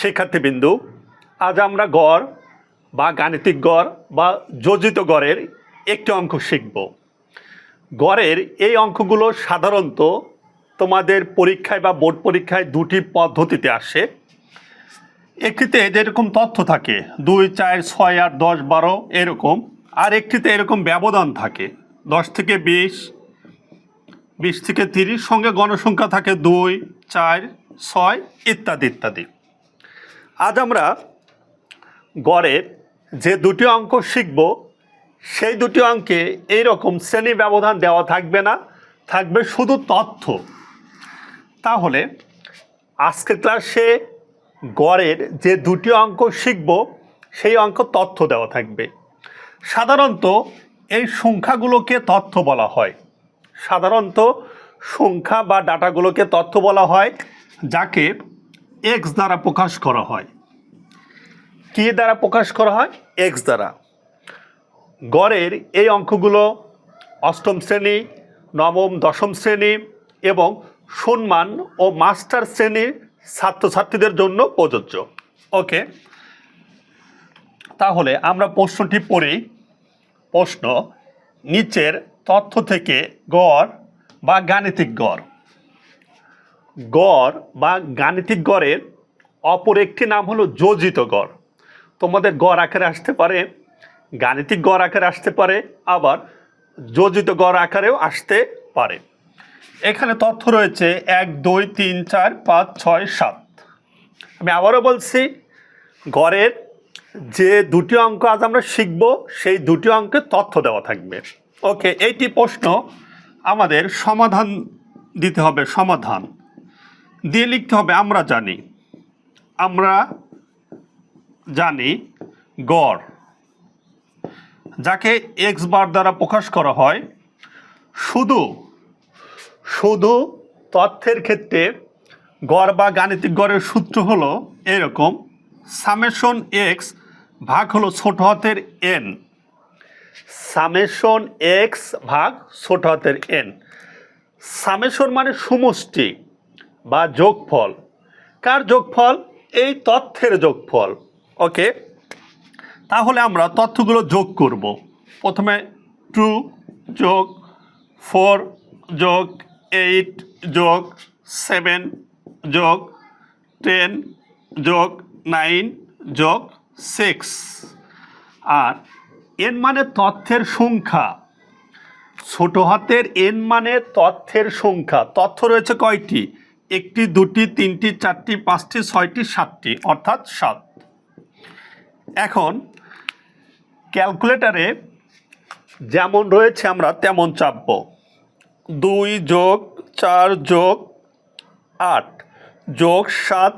শিক্ষার্থীবিন্দু, আজ আমরা গড় বা গাণিতিক গড় বা যোজিত গড়ের একটি অঙ্ক শিখব। গড়ের এই অঙ্কগুলো সাধারণত তোমাদের পরীক্ষায় বা বোর্ড পরীক্ষায় দুটি পদ্ধতিতে আসে। একটিতে যেরকম তথ্য থাকে, দুই, চার, ছয়, আট, দশ, বারো, এরকম। আর একটিতে এরকম ব্যবধান থাকে, দশ থেকে বিশ বিশ থেকে তিরিশ, সঙ্গে গণসংখ্যা থাকে দুই, চার, ছয়, ইত্যাদি ইত্যাদি। আজ আমরা গড়ের যে দুটি অঙ্ক শিখব, সেই দুটি অঙ্কে এই রকম শ্রেণি ব্যবধান দেওয়া থাকবে না, থাকবে শুধু তথ্য। তাহলে আজকের ক্লাসে গড়ের যে দুটি অঙ্ক শিখব, সেই অঙ্ক তথ্য দেওয়া থাকবে। সাধারণত এই সংখ্যাগুলোকে তথ্য বলা হয়। সাধারণত সংখ্যা বা ডাটাগুলোকে তথ্য বলা হয়, যাকে এক্স দ্বারা প্রকাশ করা হয়। কি দ্বারা প্রকাশ করা হয় এক্স দ্বারা। গড়ের এই অঙ্কগুলো অষ্টম শ্রেণি, নবম, দশম শ্রেণি এবং সম্মান ও মাস্টার শ্রেণির ছাত্রছাত্রীদের জন্য প্রযোজ্য। ওকে তাহলে আমরা প্রশ্নটি পড়ি। প্রশ্ন, নিচের তথ্য থেকে গড় বা গাণিতিক গড়। গড় বা গাণিতিক গড়ের অপর একটি নাম হলো যোজিত গড়। তোমাদের গড় আকারে আসতে পারে, গাণিতিক গড় আকারে আসতে পারে, আবার যোজিত গড় আকারেও আসতে পারে। এখানে তথ্য রয়েছে এক, দুই, তিন, চার, পাঁচ, ছয়, সাত। আমি আবারও বলছি, গড়ের যে দুটি অঙ্ক আজ আমরা শিখব, সেই দুটি অঙ্কে তথ্য দেওয়া থাকবে। ওকে, এইটি প্রশ্ন আমাদের সমাধান দিতে হবে, সমাধান। দিয়ে লিখতে হবে, আমরা জানি। আমরা জানি গড়। যাকে এক্স বার দ্বারা প্রকাশ করা হয়, শুধু শুধু তথ্যের ক্ষেত্রে গড় বা গাণিতিক গড়ের সূত্র হলো এরকম, সামেশন এক্স ভাগ হলো ছোট হাতের এন সামেশন এক্স ভাগ ছোট হাতের এন সামেশন মানে সমষ্টি। বা যোগফল। কার যোগফল? এই তথ্যের যোগফল। ওকে? তাহলে আমরা তথ্যগুলো যোগ করব। প্রথমে টু যোগ ফোর যোগ এইট যোগ সেভেন যোগ টেন যোগ নাইন যোগ সিক্স। আর এন মানে তথ্যের সংখ্যা। ছোট হাতের এন মানে তথ্যের সংখ্যা। তথ্য রয়েছে কয়টি? একটি, দুটি, তিনটি, চারটি, পাঁচটি, ছয়টি, সাতটি, অর্থাৎ সাত। এখন ক্যালকুলেটারে যেমন রয়েছে আমরা তেমন চাপব। দুই যোগ চার যোগ আট, যোগ সাত,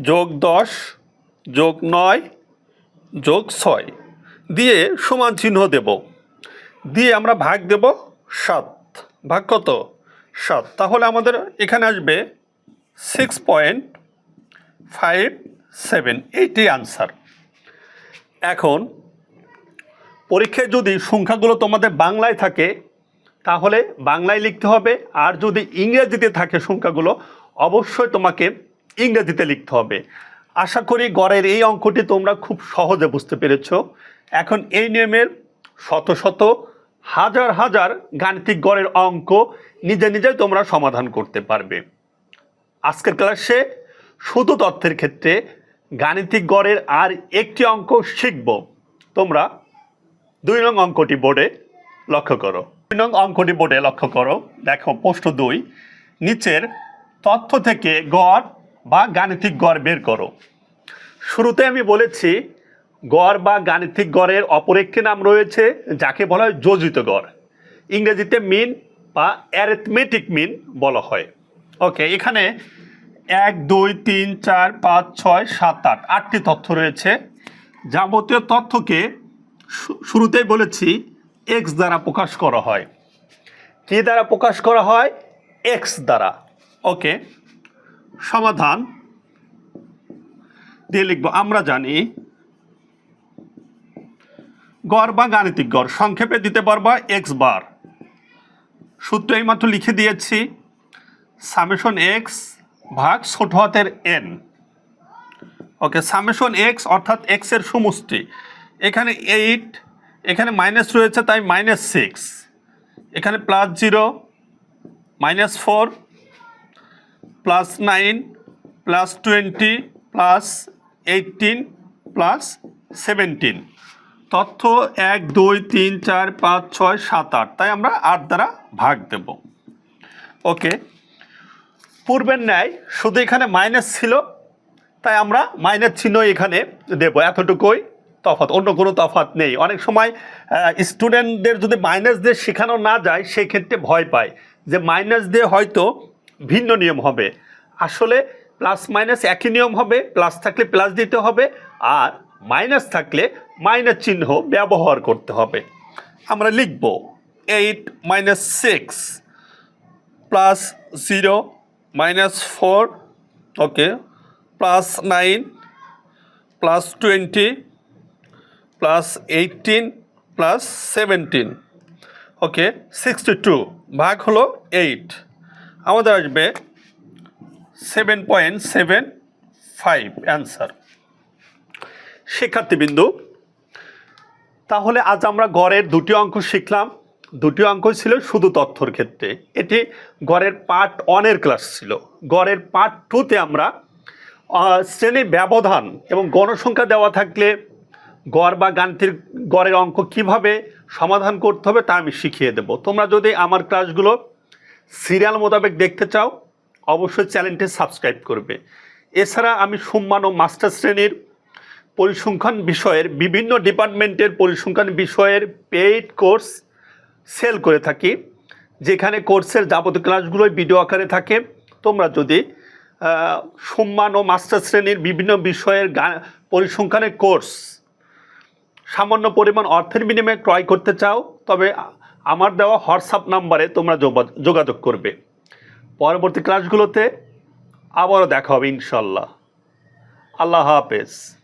যোগ দশ, যোগ নয়, যোগ ছয় দিয়ে সমান চিহ্ন দেব। দিয়ে আমরা ভাগ দেব সাত। ভাগ কত? সাত তাহলে আমাদের এখানে আসবে six point five seven eighty answer এখন পরীক্ষায় যদি সংখ্যাগুলো তোমাদের বাংলায় থাকে, তাহলে বাংলায় লিখতে হবে, আর যদি ইংরেজিতে থাকে সংখ্যাগুলো, অবশ্যই তোমাকে ইংরেজিতে লিখতে হবে। আশা করি গড়ের এই অঙ্কটি তোমরা খুব সহজে বুঝতে পেরেছ। এখন এই নিয়মের শত শত হাজার হাজার গাণিতিক গড়ের অঙ্ক নিজে নিজে তোমরা সমাধান করতে পারবে। আজকের ক্লাসে শুধু তথ্যের ক্ষেত্রে গাণিতিক গড়ের আর একটি অঙ্ক শিখব। তোমরা দুই নং অঙ্কটি বোর্ডে লক্ষ্য করো। দুই নং অঙ্কটি বোর্ডে লক্ষ্য করো। দেখো, প্রশ্ন দুই, নিচের তথ্য থেকে গড় বা গাণিতিক গড় বের করো। শুরুতে আমি বলেছি গড় বা গাণিতিক গড়ের অপর একটি নাম রয়েছে, যাকে বলা হয় যোজিত গড়। ইংরেজিতে মিন বা অ্যারেথমেটিক মিন বলা হয়। ওকে এখানে এক, দুই, তিন, চার, পাঁচ, ছয়, সাত, আট, আটটি তথ্য রয়েছে। যাবতীয় তথ্যকে শুরুতেই বলেছি এক্স দ্বারা প্রকাশ করা হয়। কি দ্বারা প্রকাশ করা হয়? এক্স দ্বারা। ওকে সমাধান দিয়ে লিখব, আমরা জানি গড় বা গাণিতিক গড়? সংক্ষেপে দিতে পারবা এক্স বার সূত্র এইমাত্র লিখে দিয়েছি। সামেশন এক্স ভাগ ছোট হাতের এন ওকে সামেশন এক্স অর্থাৎ এক্সের সমষ্টি। এখানে এইট এখানে মাইনাস রয়েছে, তাই মাইনাস সিক্স এখানে plus zero minus four plus nine plus twenty plus eighteen plus seventeen তথ্য এক, দুই, তিন, চার, পাঁচ, ছয়, সাত, আট। তাই আমরা আট দ্বারা ভাগ দেব। ওকে। পূর্বের ন্যায় শুধু এখানে মাইনাস ছিল, তাই আমরা মাইনাস চিহ্ন এখানে দেব। এতটুকুই তফাৎ, অন্য কোনো তফাৎ নেই। অনেক সময় স্টুডেন্টদের যদি মাইনাস দিয়ে শেখানো না যায়, সেক্ষেত্রে ভয় পায় যে মাইনাস দিয়ে হয়তো ভিন্ন নিয়ম হবে। আসলে প্লাস মাইনাস একই নিয়ম হবে প্লাস থাকলে প্লাস দিতে হবে, আর মাইনাস থাকলে মাইনাস চিহ্ন ব্যবহার করতে হবে। আমরা লিখব eight minus six plus zero minus four, okay, plus nine, plus twenty, plus eighteen, plus seventeen, okay, sixty two ভাগ হলো এইট। আমাদের আসবে seven point seven five answer. শিক্ষার্থীবিন্দু, তাহলে আজ আমরা গড়ের দুটি অঙ্ক শিখলাম। দুটি অঙ্ক ছিল শুধু তথ্যর ক্ষেত্রে। এটি গড়ের পার্ট ওয়ানের ক্লাস ছিল। গড়ের পার্ট টুতে আমরা শ্রেণি ব্যবধান এবং গণসংখ্যা দেওয়া থাকলে গড় বা গাণিতিক গড়ের অঙ্ক কীভাবে সমাধান করতে হবে তা আমি শিখিয়ে দেব। তোমরা যদি আমার ক্লাসগুলো সিরিয়াল মোতাবেক দেখতে চাও, অবশ্যই চ্যানেলটি সাবস্ক্রাইব করবে। এছাড়া আমি সম্মান ও মাস্টার শ্রেণির পরিসংখ্যান বিষয়ের বিভিন্ন ডিপার্টমেন্টের পরিসংখ্যান বিষয়ের পেইড কোর্স সেল করে থাকি, যেখানে কোর্সের যাবতীয় ক্লাসগুলোই ভিডিও আকারে থাকে। তোমরা যদি সম্মান ও মাস্টার শ্রেণির বিভিন্ন বিষয়ের গা- পরিসংখ্যানের কোর্স সামান্য পরিমাণ অর্থের বিনিময়ে ক্রয় করতে চাও, তবে আমার দেওয়া হোয়াটসঅ্যাপ নাম্বারে তোমরা যোগা- যোগাযোগ করবে। পরবর্তী ক্লাসগুলোতে আবারও দেখা হবে ইনশাল্লাহ আল্লাহ হাফেজ।